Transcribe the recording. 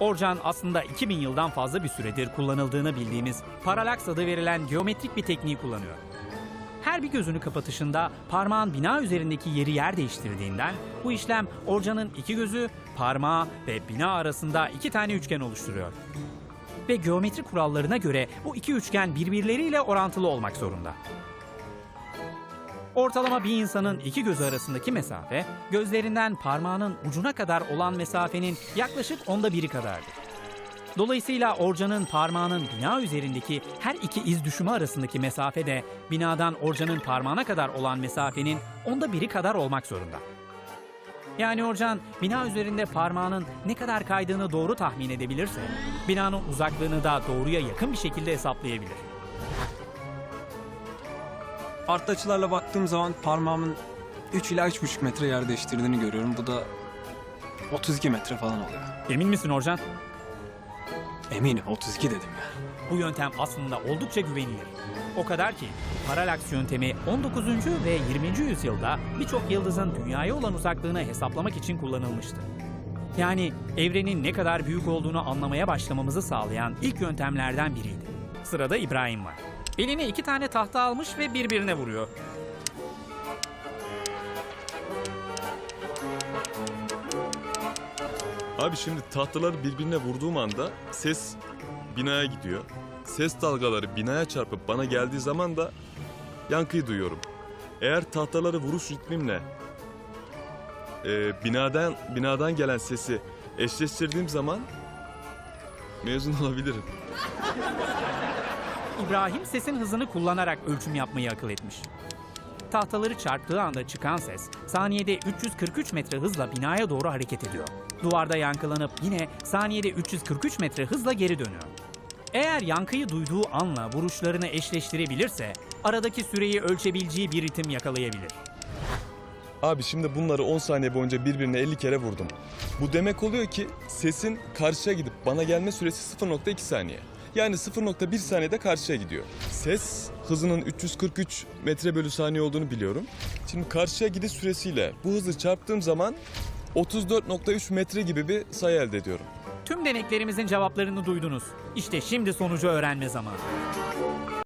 Orcan aslında 2000 yıldan fazla bir süredir kullanıldığını bildiğimiz paralaks adı verilen geometrik bir tekniği kullanıyor. Her bir gözünü kapatışında parmağın bina üzerindeki yeri yer değiştirdiğinden bu işlem Orcan'ın iki gözü, parmağı ve bina arasında iki tane üçgen oluşturuyor. Ve geometri kurallarına göre bu iki üçgen birbirleriyle orantılı olmak zorunda. Ortalama bir insanın iki gözü arasındaki mesafe, gözlerinden parmağının ucuna kadar olan mesafenin yaklaşık onda biri kadardır. Dolayısıyla Orcan'ın parmağının bina üzerindeki her iki iz düşümü arasındaki mesafe de binadan Orcan'ın parmağına kadar olan mesafenin onda biri kadar olmak zorunda. Yani Orcan bina üzerinde parmağının ne kadar kaydığını doğru tahmin edebilirse, binanın uzaklığını da doğruya yakın bir şekilde hesaplayabilir. Art açılarla baktığım zaman parmağımın 3 ila 3,5 metre yer değiştirdiğini görüyorum. Bu da 32 metre falan oluyor. Emin misin Orcan? Eminim 32 dedim ya. Bu yöntem aslında oldukça güvenilir. O kadar ki paralaks yöntemi 19. ve 20. yüzyılda birçok yıldızın dünyaya olan uzaklığını hesaplamak için kullanılmıştı. Yani evrenin ne kadar büyük olduğunu anlamaya başlamamızı sağlayan ilk yöntemlerden biriydi. Sırada İbrahim var. Eline iki tane tahta almış ve birbirine vuruyor. Abi şimdi tahtaları birbirine vurduğum anda ses binaya gidiyor. Ses dalgaları binaya çarpıp bana geldiği zaman da yankıyı duyuyorum. Eğer tahtaları vuruş ritmimle e, binadan binadan gelen sesi eşleştirdiğim zaman mezun olabilirim. İbrahim sesin hızını kullanarak ölçüm yapmayı akıl etmiş. Tahtaları çarptığı anda çıkan ses saniyede 343 metre hızla binaya doğru hareket ediyor. Duvarda yankılanıp yine saniyede 343 metre hızla geri dönüyor. Eğer yankıyı duyduğu anla vuruşlarını eşleştirebilirse aradaki süreyi ölçebileceği bir ritim yakalayabilir. Abi şimdi bunları 10 saniye boyunca birbirine 50 kere vurdum. Bu demek oluyor ki sesin karşıya gidip bana gelme süresi 0.2 saniye. Yani 0.1 saniyede karşıya gidiyor. Ses hızının 343 metre bölü saniye olduğunu biliyorum. Şimdi karşıya gidiş süresiyle bu hızı çarptığım zaman 34.3 metre gibi bir sayı elde ediyorum. Tüm deneklerimizin cevaplarını duydunuz. İşte şimdi sonucu öğrenme zamanı.